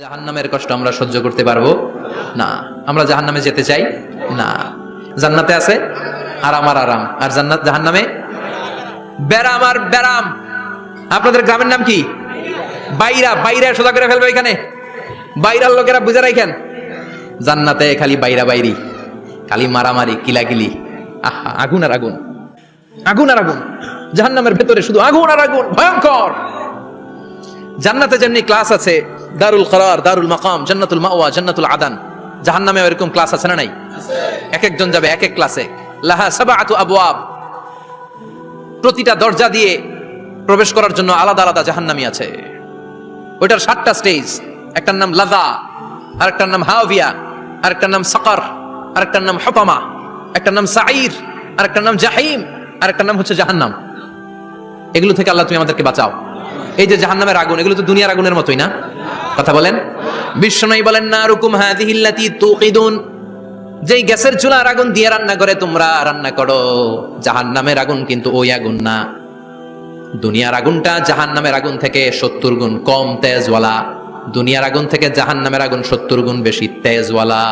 জাহান্নামের কষ্ট আমরা সহ্য করতে পারব? না। আমরা জাহান্নামে যেতে চাই? না। জান্নাতে আছে? আরাম আর আরাম। আর জান্নাত জাহান্নামে? ব্যারাম আর ব্যারাম আপনাদের গ্রামের নাম কি? বাইরা। বাইরা সোজা করে ফেলবে এখানে। বাইরার লোকেরা বুঝে রাখেন। জান্নাতে খালি বাইরা বাইরি। খালি মারামারি, কিলাকিলি। আহা, আগুন আর আগুন। আগুন আর আগুন। জাহান্নামের ভেতরে শুধু আগুন আর আগুন। ভয়ঙ্কর! জান্নাতে যেমনি ক্লাস আছে, দারুল করার, দারুল মাকাম, জান্নাতুল মাওয়া, জান্নাতুল আদান জাহান্নামে এরকম ক্লাস আছে না নাই? এক একজন যাবে এক এক ক্লাসে লাহা সাবাআতু আবওয়াব। প্রতিটা দরজা দিয়ে প্রবেশ করার জন্য আলাদা আলাদা জাহান্নামি আছে। ওইটার সাতটা স্টেজ একটার নাম লাদা, আরেকটার নাম হাওভিয়া আরেকটার নাম সাকার, আরেকটার নাম হতামা একটার নাম সাঈর, আরেকটার নাম জাহিম, আরেকটার নাম হচ্ছে জাহান্নাম। এগুলো থেকে আল্লাহ তুমি আমাদেরকে বাঁচাও। এই যে জাহান্নামের আগুন, এগুলো তো দুনিয়ার আগুনের মতোই না? কথা বলেন। বিশ্বনয়ী বলেন না রুকুম হাদিহিল্লাতি তুকিদুন যেই গ্যাসের চুলার আগুন দিয়ে রান্না করে, তোমরা রান্না করো। জাহান্নামের আগুন কিন্তু ওই আগুন না। দুনিয়ার আগুনটা জাহান্নামের আগুন থেকে সত্তর গুণ কম তেজওয়ালা। দুনিয়ার আগুন থেকে জাহান্নামের আগুন সত্তর গুণ বেশি তেজওয়ালা।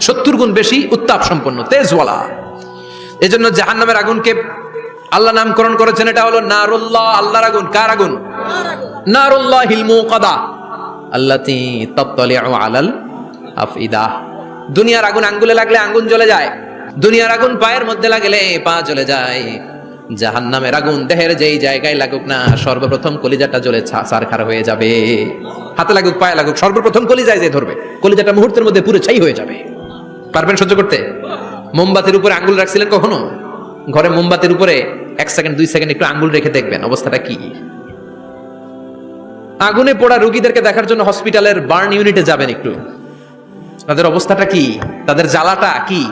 সত্তর গুণ বেশি উত্তাপ সম্পন্ন তেজওয়ালা। এজন্য জাহান্নামের আগুনকে আল্লাহ নামকরণ করেছেন, এটা হলো নারুল্লাহ, আল্লাহর আগুন। কার আগুন? নারুল্লাহ হিলমু কদা আল্লাতি তত্তলিউ আলাল আফইদা। দুনিয়ার আগুন আঙ্গুলে লাগলে আঙ্গুন জ্বলে যায়। দুনিয়ার আগুন পায়ের মধ্যে লাগলে পা জ্বলে যায়। জাহান্নামের আগুন দেহের যেই জায়গায় লাগুক না, সর্বপ্রথম কলিজাটা জ্বলে সারখার হয়ে যাবে। হাতে লাগুক, পায়ে লাগুক, সর্বপ্রথম কলিজায় যে ধরবে, কলিজাটা মুহূর্তের মধ্যে পুরো ছাই হয়ে যাবে। পারবেন সহ্য করতে? মোমবাতির উপরে আঙ্গুল রাখছিলেন কখনো? ঘরে মোমবাতির উপরে এক সেকেন্ড, দুই সেকেন্ড একটু আঙ্গুল রেখে দেখবেন, অবস্থাটা কি? আগুনে পোড়া রোগীদেরকে দেখার জন্য হসপিটালের বার্ন ইউনিটে যাবেন একটু। তাদের অবস্থাটা কি? তাদের জ্বালাটা কি?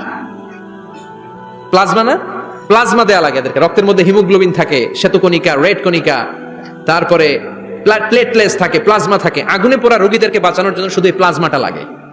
প্লাজমা না? প্লাজমা দেয়া লাগে এদেরকে। রক্তের মধ্যে হিমোগ্লোবিন থাকে, শ্বেতকণিকা, রেড কণিকা, তারপরে প্লেটলেস থাকে, প্লাজমা থাকে। আগুনে পোড়া রোগীদেরকে বাঁচানোর জন্য শুধু এই প্লাজমাটা লাগে।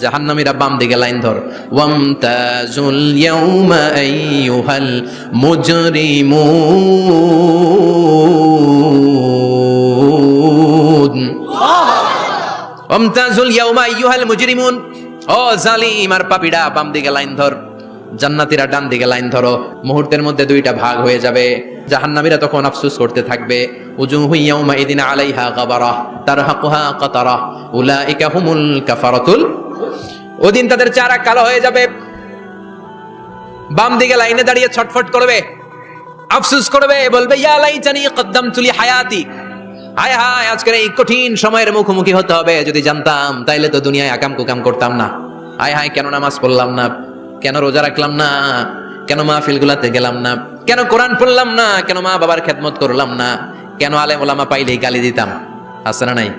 জাহান্নামীরা বাম দিকে লাইন ধর। ওয়ামতাজুল ইয়াউমা আইয়ুহাল মুজরিমুন। ওয়ামতাজুল ইয়াউমা আইয়ুহাল মুজরিমুন। ও জালিম আর পাপীরা বাম দিকে লাইন ধর। জান্নাতীরা ডান দিকে লাইন ধরো। মুহূর্তের মধ্যে দুইটা ভাগ হয়ে যাবে। জাহান্নামীরা তখন আফসোস করতে থাকবে। উজুহু ইয়াউমা ইদিন আলাইহা গাবারা তারহাকুহা কাতারা উলাইকা হুমুল কাফারাতুল ওদিন তাদের চারা কালো হয়ে যাবে। বাম দিকে লাইনে দাঁড়িয়ে ছটফট করবে। আফসোস করবে, বলবে হায়াতি হায় আজকের এই কঠিন সময়ের মুখোমুখি হতে হবে। যদি জানতাম, তাইলে তো দুনিয়ায় আকাম কুকাম করতাম না। হায়, কেন নামাজ পড়লাম না? কেন রোজা রাখলাম না? কেন মাহফিল গুলাতে গেলাম না? কেন কোরআন পড়লাম না? কেন মা বাবার খেদমত করলাম না? কেন আলেম ওলামা পাইলেই গালি দিতাম? আছে না নাই?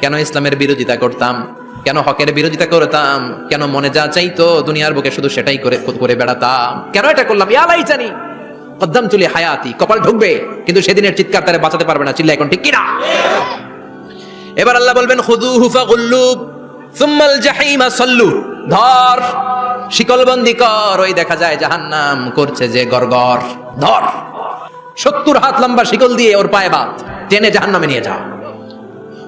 কেন ইসলামের বিরোধিতা করতাম? কেন হকের বিরোধিতা করতাম? কেন মনে যা চাইতো দুনিয়ার বুকে শুধু সেটাই করে করে বেড়াতাম? কেন এটা করলাম? ইয়ালাই জানি কদ্দাম তুলি হায়াতি, কপাল ঢুকবে, কিন্তু সেদিনের চিৎকার তারে বাঁচাতে পারবে না চিল্লা এখন ঠিক কিনা? এবার আল্লাহ বলবেন খুদু হুফা গুল্লু সুম্মাল জাহিমা সল্লু। ধর, শিকলবন্দি কর, ওই দেখা যায় জাহান্নাম করছে যে গরগর ধর, সত্তর হাত লম্বা শিকল দিয়ে ওর পায়ে বাদ টেনে জাহান্নামে নিয়ে যা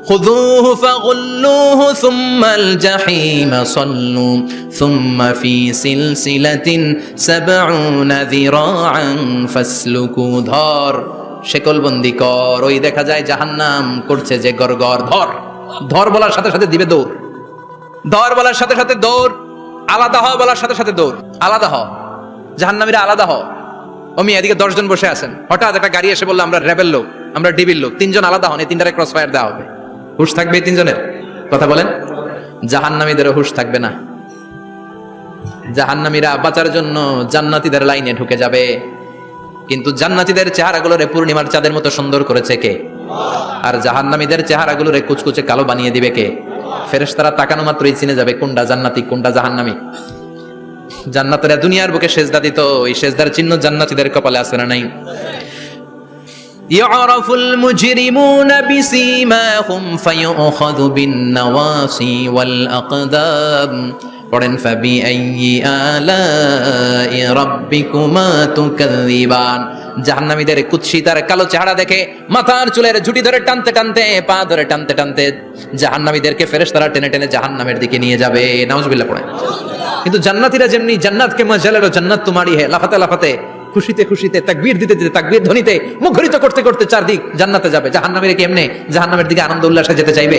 خذوه فغلوه ثم الجحيم صلوا ثم في سلسلة سبعون ذراعا فاسلكوا ধর শেকলবন্দি কর ওই দেখা যায় জাহান্নাম করছে যে গরগর ধর ধর বলার সাথে সাথে দিবে দৌড় ধর বলার সাথে সাথে দৌড় আলাদা হ বলার সাথে সাথে দৌড় আলাদা হ জাহান্নামীরা আলাদা হ অমি এদিকে দশজন বসে আছেন হঠাৎ একটা গাড়ি এসে বললো আমরা রেবেল লোক আমরা ডিবির লোক তিনজন আলাদা হন এই তিনটারে ক্রস ফায়ার দেওয়া হবে হুশ থাকবে তিনজনের? কথা বলেন। জাহান্নামীদেরও হুশ থাকবে না। জাহান্নামীরা বাঁচার জন্য জান্নাতীদের লাইনে ঢুকে যাবে। কিন্তু জান্নাতীদের চেহারাগুলোরে পূর্ণিমার চাঁদের মতো সুন্দর করেছে কে? আর জাহান্নামীদের চেহারাগুলোরে কুচকুচে কালো বানিয়ে দিবে কে? ফেরেশতারা তাকানো মাত্রই চিনে যাবে কোনটা জান্নাতি, কোনটা জাহান্নামী। জান্নাতেরা দুনিয়ার বুকে সেজদা দিত, এই সেজদার চিহ্ন জান্নাতীদের কপালে আছে না নাই। يعرف المجرمون بسيماهم فيؤخذ بالنواصي والأقدام পড়েন فبأي آلاء ربكما تكذبان জাহান্নামীদের কুৎসিতার কালো চেহারা দেখে মাথার চুলের ঝুটি ধরে টানতে টানতে পা ধরে টানতে টানতে জাহান্নামীদেরকে ফেরেশতারা টেনে টেনে জাহান্নামের দিকে নিয়ে যাবে নাউজুবিল্লাহ পড়েন কিন্তু জান্নাতীরা যেমনি জান্নাতকে মজালেরো জান্নাত তোমারই হে লাফাতে লাফাতে খুশিতে খুশিতে, তাকবীর দিতে দিতে, তাকবীর ধ্বনিতে মুখরিত করতে করতে চারদিক জান্নাতে যাবে। জাহান্নামের কেমনে? জাহান্নামের দিকে আনন্দ উল্লাসে যেতে চাইবে?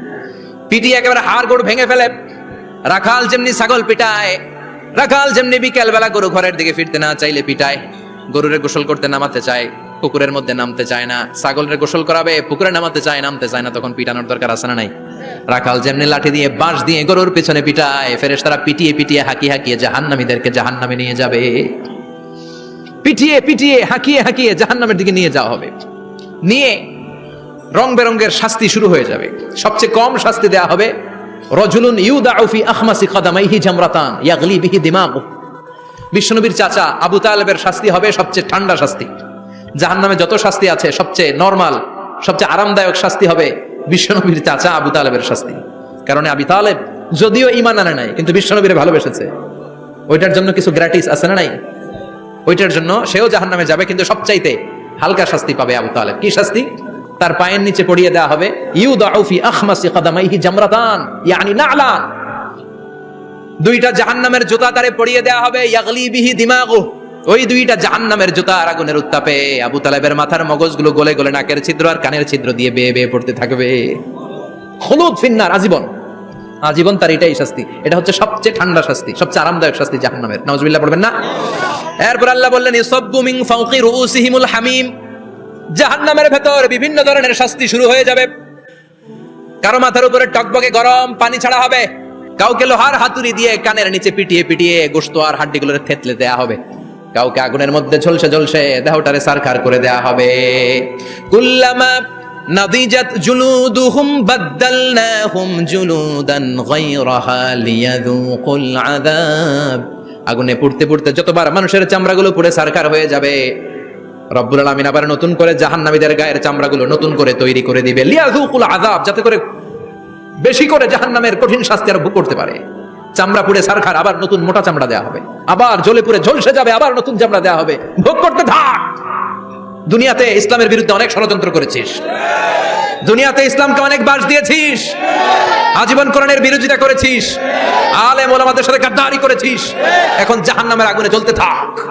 পিটিয়ে একেবারে হাড় গরু ভেঙে ফেলে। রাখাল যেমনি ছাগল পিটায়, রাখাল যেমনি বিকেল বেলা গরু ঘরের দিকে ফিরতে না চাইলে পিটায়। গরুরে গোসল করতে নামাতে চায়, পুকুরের মধ্যে নামতে চায় না। ছাগলের গোসল করাবে, পুকুরে নামাতে চায়, নামতে চায় না, তখন পিটানোর দরকার আছে না নাই? রাখাল যেমনি লাঠি দিয়ে বাঁশ দিয়ে গরুর পেছনে পিটায় ফেরেস তারা পিটিয়ে পিটিয়ে হাঁকিয়ে হাঁকিয়ে জাহান্নামীদেরকে জাহান্নামে নিয়ে যাবে। পিটিয়ে পিটিয়ে হাঁকিয়ে হাঁকিয়ে জাহান্নামের দিকে নিয়ে যাওয়া হবে। নিয়ে রং বেরঙ্গের শাস্তি শুরু হয়ে যাবে। সবচেয়ে কম শাস্তি দেয়া হবে, রজুলুন ইউদাউ ফি আখমাসি কদামাইহি জামরাতান ইয়াগলি বিহি দিমাগ। বিশ্বনবীর চাচা আবু তালেবের শাস্তি হবে সবচেয়ে ঠান্ডা শাস্তি। জাহান্নামে যত শাস্তি আছে, সবচেয়ে নরমাল, সবচেয়ে আরামদায়ক শাস্তি হবে বিশ্বনবীর চাচা আবু তালেবের শাস্তি। কারণ আবি তালেব যদিও ইমান আনে নাই, কিন্তু বিশ্বনবীরে ভালোবেসেছে। ওইটার জন্য কিছু গ্র্যাটিস আছে না নাই? ওইটার জন্য সেও জাহান্নামে যাবে, কিন্তু সবচাইতে হালকা শাস্তি পাবে আবু তালেব। কি শাস্তি? তার পায়ের নিচে পড়িয়ে দেওয়া হবে। ইউদাউ ফি আখমাসি কদামাইহি জামরাতান, ইয়ানি নালান দুইটা জাহান্নামের জুতা তারে পড়িয়ে দেওয়া হবে, ইয়াগলি বিহি দিমাগু। ওই দুইটা জাহান্নামের জুতা আর আগুনের উত্তাপে। আবু তালেবের মাথার মগজগুলো গলে গলে নাকের ছিদ্র আর কানের ছিদ্র দিয়ে বেয়ে বেয়ে পড়তে থাকবে। হলুদ ফিন্নার, আজীবন। আজীবন তার এটাই শাস্তি। এটা হচ্ছে সবচেয়ে ঠান্ডা শাস্তি, সবচেয়ে আরামদায়ক শাস্তি জাহান্নামের। নাউজুবিল্লাহ, পড়বেন না? এরপর আল্লাহ বললেন ইসাব্বু মিন ফাওকি রুউসিহিমুল হামিম। জাহান্নামের ভেতর বিভিন্ন ধরনের শাস্তি শুরু হয়ে যাবে। কারও মাথার উপরে টকবকে গরম, পানি ছাড়া হবে। কাউকে লোহার হাতুড়ি দিয়ে কানের নিচে পিটিয়ে পিটিয়ে গোস্ত আর হাড্ডিগুলোর থেতলে দেয়া হবে। কাউকে আগুনের মধ্যে ঝলসে ঝলসে দেহটারে সারখার করে দেয়া হবে। কুল্লামা নাদিজাত জুলুদুহুম বাদদালনাহুম জুলুদান গায়রাহা লিয়াযুকুল আযাব। আগুনে পুড়তে পুড়তে যতবার মানুষের চামড়াগুলো পুড়ে সারখার হয়ে যাবে রব্বুল আলামিন আবার নতুন করে জাহান্নামীদের গায়ের চামড়াগুলো নতুন করে তৈরি করে দিবে। লিয়াযুকুল আজাব যাতে করে বেশি করে জাহান্নামের কঠিন শাস্তি আর ভোগ করতে পারে। চামড়া পুড়ে সারখার, আবার নতুন মোটা চামড়া দেওয়া হবে। আবার জ্বলে পুড়ে ঝলসে যাবে, আবার নতুন চামড়া দেওয়া হবে। ভোগ করতে থাক! দুনিয়াতে ইসলামের বিরুদ্ধে অনেক ষড়যন্ত্র করেছিস। দুনিয়াতে ইসলামকে অনেক বাস দিয়েছিস। আজীবন কোরআনের বিরোধিতা করেছিস। আলেম ওলামাদের সাথে গাদ্দারি করেছিস। এখন জাহান্নামের আগুনে জ্বলতে থাক।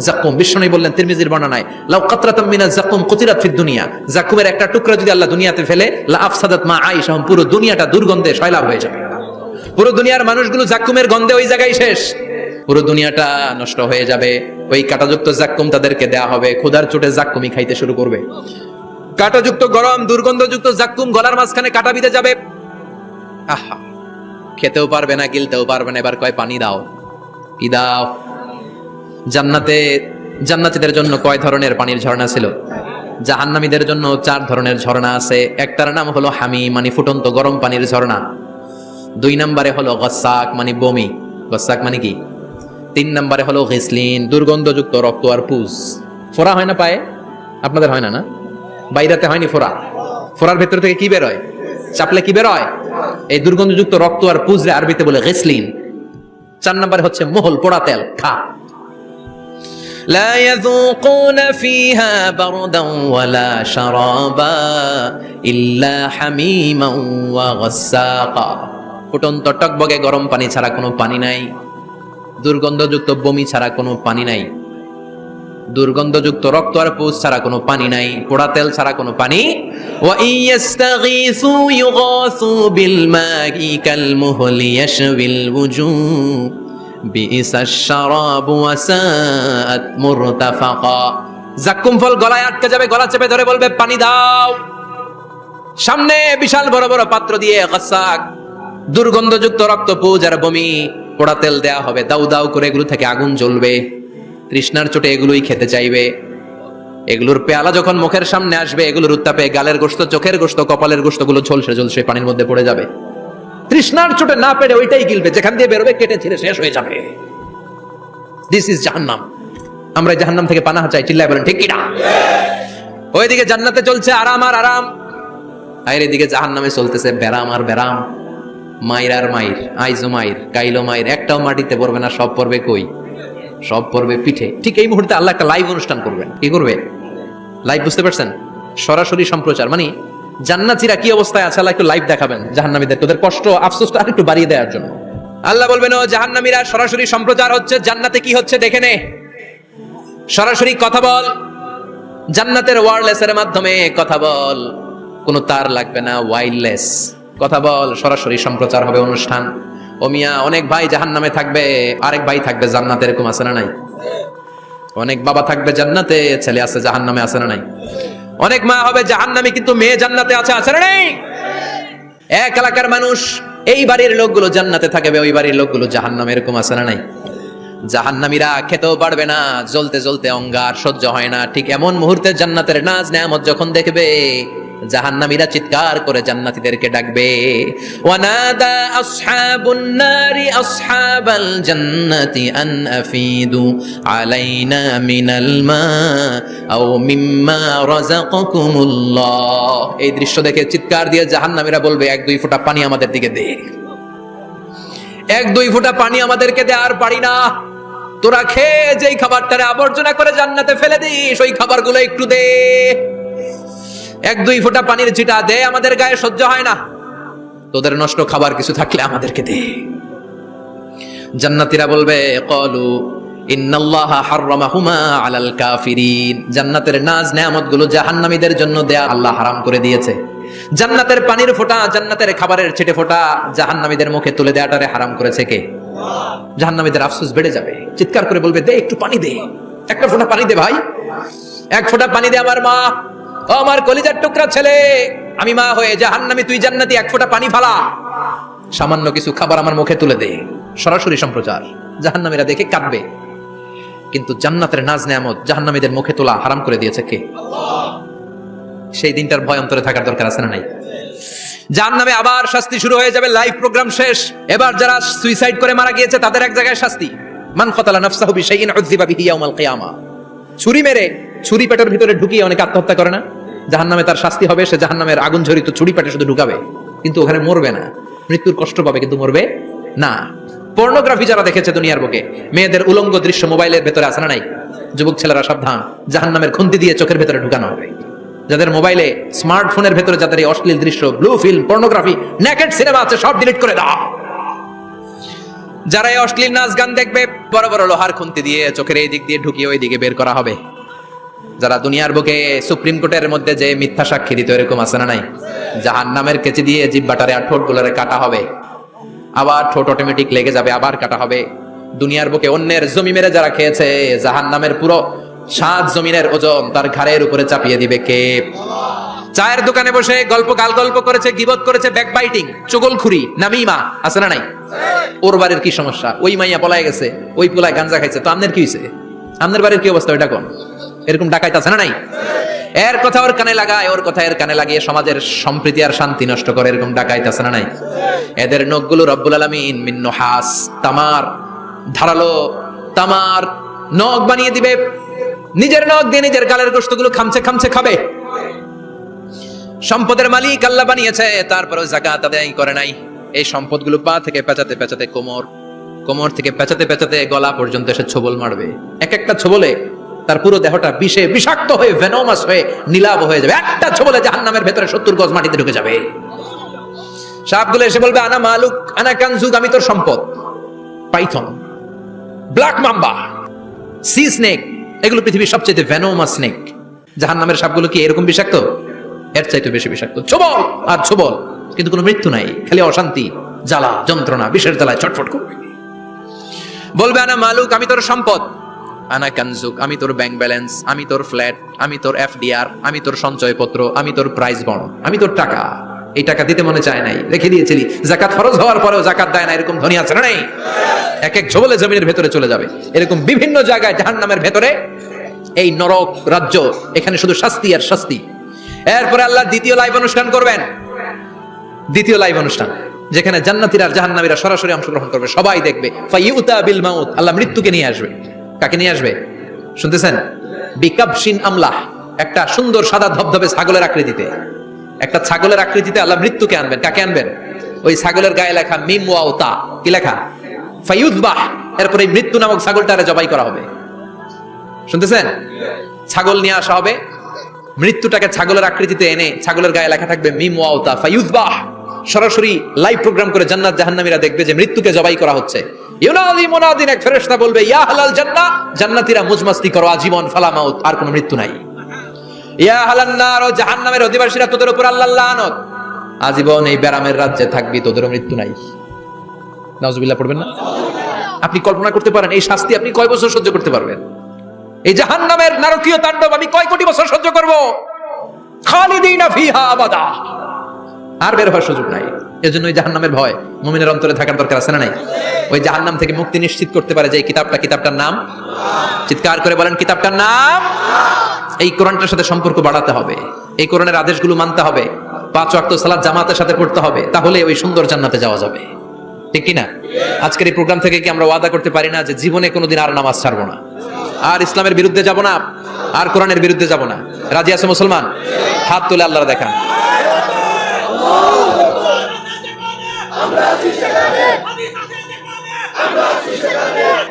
জাকুম বিষ্ণু বললেন, তিরমিজির বর্ণনায়, লাউ কাতরাতাম মিনা জাকুম কুতিরাত ফিদ দুনিয়া। জাকুমের একটা টুকরা যদি আল্লাহ দুনিয়াতে ফেলে, লা আফসাদাত মা আয়েশা পুরো দুনিয়াটা দুর্গন্ধে সয়লাভ হয়ে যাবে। পুরো দুনিয়ার মানুষগুলো জাকুমের গন্ধে ওই জায়গায় শেষ। পুরো দুনিয়াটা নষ্ট হয়ে যাবে। ওই কাঁটাযুক্ত জাক্কুম তাদেরকে দেয়া হবে। ক্ষুধার চোটে জাক্কুমি খাইতে শুরু করবে। কাঁটাযুক্ত গরম, দুর্গন্ধযুক্ত জাক্কুম গলার মাঝখানে কাটা বিঁধে যাবে। আহা! খেতেও পারবে না, গিলতেও পারবে না। এবার কয়, পানি দাও। কি দাও। জান্নাতে, জান্নাতীদের জন্য কয় ধরনের পানির ঝর্ণা ছিল? জাহান্নামীদের জন্য চার ধরনের ঝর্ণা আছে। একটার নাম হলো হামি মানে ফুটন্ত গরম পানির ঝর্ণা। দুই নম্বরে হলো গসাক মানে বমি। গসাক মানে কি? তিন নম্বরে হলো ঘিসলিন দুর্গন্ধযুক্ত রক্ত আর পুজ। ফোরা হয় না পায়ে? আপনাদের হয় না না? বাইরাতে হয়নি ফোরা ফোরার ভেতর থেকে কি বেরোয়? চাপলে কি বেরোয়? এই দুর্গন্ধযুক্ত রক্ত আর পুজ রে আরবিতে বলে ঘিসলিন চার নম্বরে হচ্ছে মোহল পোড়া তেল, খা। لا يذوقون فيها بردا ولا شرابا إلا حميما وغساقا ফুটন্ত টকবগে গরম পানি ছাড়া কোনো পানি নাই দুর্গন্ধযুক্ত বমি ছাড়া কোনো পানি নাই দুর্গন্ধযুক্ত রক্ত আর পুষ ছাড়া কোনো পানি নাই পোড়া তেল ছাড়া কোনো পানি ওয়া ইয়াস্তাগীসু ইউগাসু বিল মাই কাল মুহলি ইয়াশবিল জাক্কুম ফল গলায় আটকে যাবে, গলা চেপে ধরে বলবে, পানি দাও। সামনে বিশাল বড় বড় পাত্র দিয়ে গাসাক, দুর্গন্ধযুক্ত রক্ত পুজ বমি, পোড়া তেল দেয়া হবে। দাউ দাউ করে এগুলো থেকে আগুন জ্বলবে। তৃষ্ণার চোটে এগুলোই খেতে চাইবে। এগুলোর পেয়ালা যখন মুখের সামনে আসবে, এগুলোর উত্তাপে গালের গোস্ত চোখের গোস্ত কপালের গোস্তগুলো ঝলসে ঝলসে পানির মধ্যে পড়ে যাবে। তৃষ্ণার চোটে না পেরে ওইটাই গিলবে। যেখান দিয়ে বেরোবে, কেটে ছিঁড়ে শেষ হয়ে যাবে। দিস ইজ জাহান্নাম। আমরা জাহান্নাম থেকে পানাহা চাই। চিল্লায় বলেন, ঠিক কিনা ওইদিকে জান্নাতে চলছে আরাম আর আরাম। আর এদিকে জাহান্নামে চলতেছে বেরাম আর বেরাম মাইর আর মাইর আইজো মাইর কাইলো মাইর একটাও মাটিতে পড়বে না, সব পড়বে কই? সব পড়বে পিঠে। ঠিক এই মুহূর্তে আল্লাহ একটা লাইভ অনুষ্ঠান করবেন। কি করবে? লাইভ বুঝতে পারছেন? সরাসরি সম্প্রচার। মানে জান্নাতীরা কি অবস্থায় আছে? আল্লাহ একটু লাইভ দেখাবেন, জাহান্নামীদের। তোদের কষ্ট আফসোসটা আর একটু বাড়িয়ে দেওয়ার জন্য। আল্লাহ বলবেন, ও জাহান্নামীরা, সরাসরি সম্প্রচার হচ্ছে, জান্নাতে কি হচ্ছে দেখে নে। সরাসরি কথা বল। জান্নাতের ওয়ারলেসের মাধ্যমে কথা বল। কোনো তার লাগবে না ওয়াইরলেস কথা বল, সরাসরি সম্প্রচার হবে অনুষ্ঠান। ও মিয়া, অনেক ভাই জাহান্নামে থাকবে, আরেক ভাই থাকবে জান্নাতে, এরকম আছে না নাই? অনেক বাবা থাকবে জান্নাতে, ছেলে আছে জাহান্নামে, আছে না নাই? অনেক মা হবে জাহান নামে কিন্তু মেয়ে জান্নাতে আছে আছে নেই? এক এলাকার মানুষ, এই বাড়ির লোকগুলো জান্নাতে থাকবে, ওই বাড়ির লোকগুলো জাহান নামে এরকম আছে না নাই? জাহান্নামীরা খেতেও পারবে না, জ্বলতে জ্বলতে অঙ্গার সহ্য হয় না, ঠিক এমন মুহূর্তে জান্নাতের নাজ নেয়ামত যখন দেখবে জাহান্নামীরা চিৎকার করে জান্নাতীদেরকে ডাকবে। ওয়ানাদা আসহাবুন নারি আসহাবাল জান্নাতি আন আফিদু আলাইনা মিনাল মা আও মিম্মা রাযাকাকুমুল্লাহ এই দৃশ্য দেখে চিৎকার দিয়ে জাহান্নামীরা বলবে, এক দুই ফোঁটা পানি আমাদের দিকে দে। এক দুই ফোঁটা পানি আমাদেরকে দে, আর পারি না। তোরা খেয়ে যেই খাবারটারে আবর্জনা করে জান্নাতে ফেলে দিস, ওই খাবারগুলো একটু দে। এক, দুই ফোঁটা পানির চিটা দে, আমাদের গায়ে সহ্য হয় না। তোদের নষ্ট খাবার কিছু থাকলে আমাদেরকে দে। জান্নাতীরা বলবে, কলু ইন্নাল্লাহা হাররামাহুমা আলাল কাফিরিন। জান্নাতের নাজ নেয়ামতগুলো জাহান্নামীদের জন্য দেয়া আল্লাহ হারাম করে দিয়েছে। জান্নাতের পানির ফোঁটা, জান্নাতের খাবারের ছেটে ফোঁটা জাহান্নামীদের মুখে তুলে দেয়াটারে হারাম করেছে কে? জাহান্নামীদের আফসোস বেড়ে যাবে। চিৎকার করে বলবে, দে, একটু পানি দে। একটা ফোঁটা পানি দে ভাই। এক ফোঁটা পানি দে আমার মা। ও আমার কলিজার টুকরা ছেলে, আমি মা হয়ে জাহান্নামী তুই জান্নাতি এক ফোঁটা পানি ফালা। সামান্য কিছু খাবার আমার মুখে তুলে দে। সরাসরি সম্প্রচার। জাহান্নামীরা দেখে কাঁদবে। কিন্তু জান্নাতের নাজ নেয়ামত জাহান্নামীদের মুখে তোলা হারাম করে দিয়েছে কে? সেই দিনটার ভয় অন্তরে থাকার দরকার আছে না নাই? যার নামে আবার শাস্তি শুরু হয়ে যাবে, লাইভ প্রোগ্রাম শেষ। এবার যারা সুইসাইড করে মারা গিয়েছে, তাদের এক জায়গায় শাস্তি। মান কতালা নাফসাহু বিশাইইন উযযিবা বিহি ইয়াউমাল কিয়ামা। ছুরি মেরে ছুরি পেটের ভিতরে ঢুকিয়ে অনেকে আত্মহত্যা করে না? জাহান্নামে তার শাস্তি হবে, সে জাহান্নামের আগুন ঝরিত ছুরি পেটে শুধু ঢুকাবে। কিন্তু ওখানে মরবে না। মৃত্যুর কষ্ট পাবে, কিন্তু মরবে না। পর্নোগ্রাফি যারা দেখেছে দুনিয়ার বুকে, মেয়েদের উলঙ্গ দৃশ্য মোবাইলের ভেতরে আছে না নাই? যুবক ছেলেরা সাবধান, জাহান্নামের খুন্তি দিয়ে চোখের ভেতরে ঢুকানো হবে। যাদের মোবাইলে স্মার্টফোনের ভেতরে যাদের এই অশ্লীল দৃশ্য, blue film, pornography naked cinema আছে, সব ডিলিট করে দাও। যারা এই অশ্লীল নাচ গান দেখবে, বড় বড় লোহার খুন্তি দিয়ে চোখের এই দিক দিয়ে ঢুকিয়ে ওই দিকে বের করা হবে। যারা দুনিয়ার বুকে সুপ্রিম কোর্টের মধ্যে যে মিথ্যা সাক্ষী দিত, এরকম আছে না নাই? জাহান নামের কেচি দিয়ে জিব্বাটারে আর ঠোঁট গুলোরে কাটা হবে। আবার ঠোঁট অটোমেটিক লেগে যাবে, আবার কাটা হবে। দুনিয়ার বুকে অন্যের জমি মেরে যারা খেয়েছে জাহান নামের পুরো সাত জমিনের ওজন তার ঘাড়ের উপরে চাপিয়ে দিবে কে? চায়ের দোকানে বসে গল্প গাল গল্প করেছে, গিবত করেছে ব্যাক বাইটিং চুগলখুরি, নামিমা, আছে না নাই? ওর বাড়ির কি সমস্যা? ওই মাইয়া পলায় গেছে, ওই পোলায় গাঞ্জা খাইছে, তো আপনার কি হয়েছে আপনার বাড়ির কি অবস্থা, ওইটা কোন? এরকম ডাকাইতে আছে না নাই? এর কথা ওর কানে লাগায়, ওর কথা এর কানে লাগিয়ে সমাজের সম্প্রীতি আর শান্তি নষ্ট করে এরকম ডাকাইতে আছে না নাই? এদের নখগুলো রব্বুল আলামিন মিন নহাস, তামার, ধারালো তামার নখ বানিয়ে দিবে। নিজের নখ দিয়ে নিজের গালের গোস্তগুলো খামছে খামছে খাবে। সম্পদের মালিক আল্লাহ বানিয়েছে, তারপরেও জাকাত আদায় করে নাই। এই সম্পদগুলো পা থেকে পেঁচাতে পেঁচাতে কোমর কোমর থেকে পেঁচাতে পেঁচাতে গলা পর্যন্ত এসে ছবল মারবে। এক একটা ছবলে তার পুরো দেহটা বিষে বিষাক্ত হয়ে ভেনোমাস হয়ে, নীলাভ হয়ে যাবে। একটা ছবলে জাহান্নামের ভেতরে সত্তর গজ মাটিতে ঢুকে যাবে। সাপগুলো এসে বলবে, আনা মালুক, আনা কানজুক, আমি তোর সম্পদ। Python, black mamba sea snake এগুলো পৃথিবীর সবচেয়ে ভেনোমা স্নেক জাহান্নামের সাপগুলো কি এরকম বিষাক্ত? এর চাইতে বেশি বিষাক্ত। ছবল, আর ছবল, কিন্তু কোনো মৃত্যু নাই, খালি অশান্তি, জ্বালা, যন্ত্রণা, বিষের জ্বালায় ছটফট করবে। বলবে, আনা মালুক, আমি তোর সম্পদ। আনা কানজুক, আমি তোর ব্যাংক ব্যালেন্স আমি তোর ফ্ল্যাট আমি তোর এফডিআর আমি তোর সঞ্চয়পত্র, আমি তোর প্রাইজ বন্ড আমি তোর টাকা। এই টাকা দিতে মনে চায় নাই, রেখে দিয়েছিলি। জাকাত ফরজ হওয়ার পরেও জাকাত দেয় না, এরকম ধনী আছে না এক এক ঝবলে জমিনের ভেতরে চলে যাবে। এরকম বিভিন্ন জায়গায় জাহান্নামের ভেতরে এই নরক রাজ্য, এখানে শুধু শাস্তি আর শাস্তি। এরপরে আল্লাহ দ্বিতীয় লাইভ অনুষ্ঠান করবেন। দ্বিতীয় লাইভ অনুষ্ঠান, যেখানে জান্নাতীরা আর জাহান্নামীরা সরাসরি অংশগ্রহণ করবে। সবাই দেখবে ফাইউতা বিল মাউত, আল্লাহ মৃত্যুকে নিয়ে আসবে। কাকে নিয়ে আসবে? শুনতেছেন? বিকাবশিন আমলাহ, একটা সুন্দর সাদা ধবধবে ছাগলের আকৃতিতে। একটা ছাগলের আকৃতিতে আল্লাহ মৃত্যুকে আনবেন। কাকে আনবেন? ওই ছাগলের গায়ে লেখা মিম ওয়াউতা কি লেখা? ফাইউদবাহ এরপরে মৃত্যু নামক ছাগলটারে জবাই করা হবে। শুনতেছেন? ছাগল নিয়ে আসা হবে। মৃত্যুটাকে ছাগলের আকৃতিতে এনে ছাগলের গায়ে লেখা থাকবে মিম ওয়াউতা ফায়ুজবাহ সরাসরি লাইভ প্রোগ্রাম করে জান্নাত জাহান্নামীরা দেখবে যে মৃত্যুকে জবাই করা হচ্ছে। ইউনাদি মুনাদিন, এক ফেরেশতা বলবে, ইয়া হালাল জান্নাহ জান্নাতীরা মুজমাস্তি করো, আজীবন ফালা মাউত, আর কোনো মৃত্যু নাই। ইয়া হালান নার জাহান্নামের অধিবাসীরা, তোদের উপর আল্লাহ লানত। আজীবন এই ব্যারামের রাজ্যে থাকবি, তোদেরও মৃত্যু নাই। নাউজুবিল্লাহ, পড়বেন না? আপনি কল্পনা করতে পারেন, এই শাস্তি আপনি কয় বছর সহ্য করতে পারবেন? এই জাহান্নামের নারকীয় তাণ্ডব আমি কয় কোটি বছর সহ্য করব? খালিদিনা ফিহা আবাদা। আর বের হওয়ার সুযোগ নাই। এজন্য ওই জাহান্নামের ভয় মুমিনের অন্তরে থাকার দরকার আছে না নাই? ওই জাহান্নাম থেকে মুক্তি নিশ্চিত করতে পারে যে কিতাবটা, কিতাবটার নাম? চিৎকার করে বলেন, কিতাবটার নাম? এই কোরআনটার সাথে সম্পর্ক বাড়াতে হবে। এই কোরআনের আদেশগুলো মানতে হবে। পাঁচ ওয়াক্ত সালাত জামাতের সাথে পড়তে হবে। তাহলে ওই সুন্দর জান্নাতে যাওয়া যাবে। ঠিক কি না আজকের এই প্রোগ্রাম থেকে কি আমরা ওয়াদা করতে পারি না যে জীবনে কোনোদিন আর নামাজ ছাড়বো না? আর ইসলামের বিরুদ্ধে যাব না? আর কোরআনের বিরুদ্ধে যাব না? রাজি আছে মুসলমান? হাত তুলে আল্লাহ দেখান।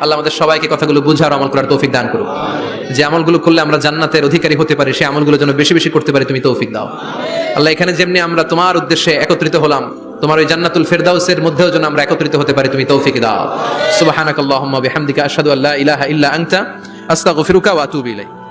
আল্লাহ আমাদের সবাইকে কথাগুলো বুঝার আমল করার তৌফিক দান করুক। যে আমলগুলো করলে আমরা জান্নাতের অধিকারী হতে পারি, সেই আমলগুলো যেন বেশি বেশি করতে পারি, তুমি তৌফিক দাও। আল্লাহ, এখানে যেমনি আমরা তোমার উদ্দেশ্যে একত্রিত হলাম, তোমার ওই জান্নাতুল ফেরদাউসের মধ্যেও যেন আমরা একত্রিত হতে পারি, তুমি তৌফিক দাও। সুবহানাকাল্লাহুম্মা বিহামদিকা আশহাদু আল্লা ইলাহা ইল্লা আনতা, আস্তাগফিরুকা ওয়া আতুবু ইলাইক।